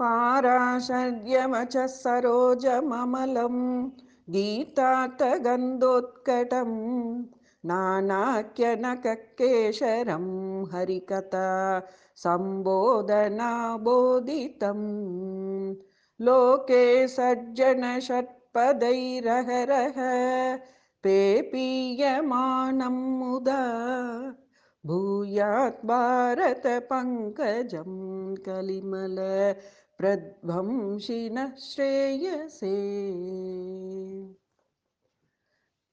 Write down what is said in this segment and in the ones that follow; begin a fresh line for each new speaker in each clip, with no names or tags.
पाराशर्यमच सरोजममलं गीतार्थगन्धोत्कटं नानाख्यनककेशरं हरिकथा सम्बोधनाबोधितं लोके सज्जनषट्पदैरहरः पेपीयमानं मुदा भूयात् भारतपङ्कजं कलिमल பிரத்வம்சின ஸ்ரேயசே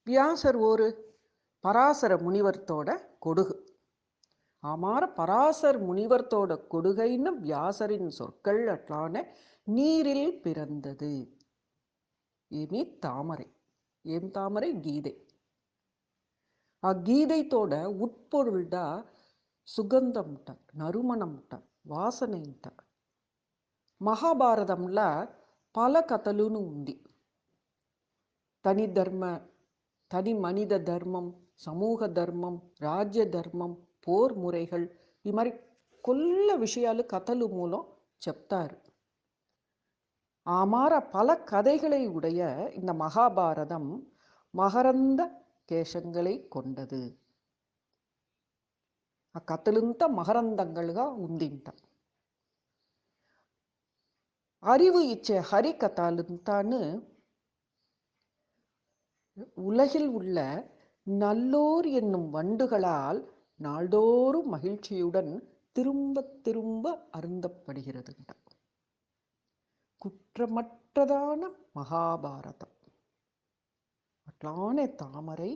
வியாசர் ஒரு பராசர முனிவர்த்தோட கொடுகு. ஆமார பராசர் முனிவர்த்தோட கொடுகைன்னு வியாசரின் சொற்கள் அట్లాன நீரில் பிறந்தது. ஏமி தாமரை. ஏம் தாமரை? கீதை. ஆ கீதைத்தோட உட்பொருள்டா சுகந்தம்ட்ட நறுமணம்ட்ட வாசனைட்ட మహాభారతంలో పల కథలును ఉంది తని ధర్మ தனி மனித தர்மம் சமூக தர்மம் ராஜ்ய ధర్మం పోర్ మురైகள் ఈ మరి కొల్ల విషయాలు కథలు మూలం చెప్తారు ఆమార பல கதைகளை உடைய இந்த மகாபாரதம் மகரந்த కేశంగళై కొండదు ఆ కథలంతా మహరందంగళుగా ఉందింట அறிவு இச்ச ஹரிகதாலும் தான்னு உலகில் உள்ள நல்லோர் என்னும் வண்டுகளால் நாள்தோறும் மகிழ்ச்சியுடன் திரும்ப திரும்ப அருந்தப்படுகிறது குற்றமற்றதான மகாபாரதம். அட்லானே தாமரை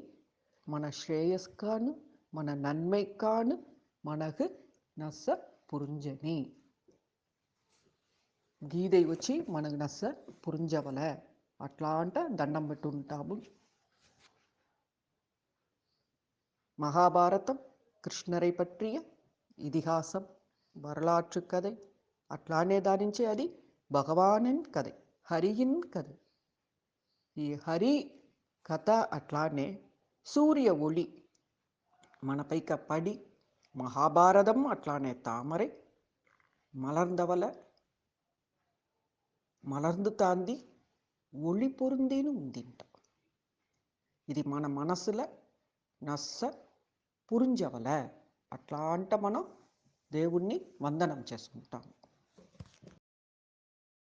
மன ஸ்ரேயஸ்கானு மன நன்மைக்கானு மனகு நச புரிஞ்சனே. గీదై వచ్చి మనకు నస్స పురించవలే అట్లా అంట దండం పెట్టుంటాము மகாபாரதம் కృష్ణరై పట్టియ ఇతిహాసం வரலாற்று கதை అట్లానే ధరించి అది భగవానిన్ కథ హరియిన్ కథ ఈ హరి కథ అట్లానే సూర్య ఒళి మనపైక పడి మహాభారతం అట్లానే తామరై మలర్దవల మలర్ందు తాంది ஒளி பொருந்தேன்னு உந்தின்ட்டான் ఇది మన మనసుల నస్స పురుంజవల అట్లా అంట మనం దేవుణ్ణి వందనం చేసుకుంటాము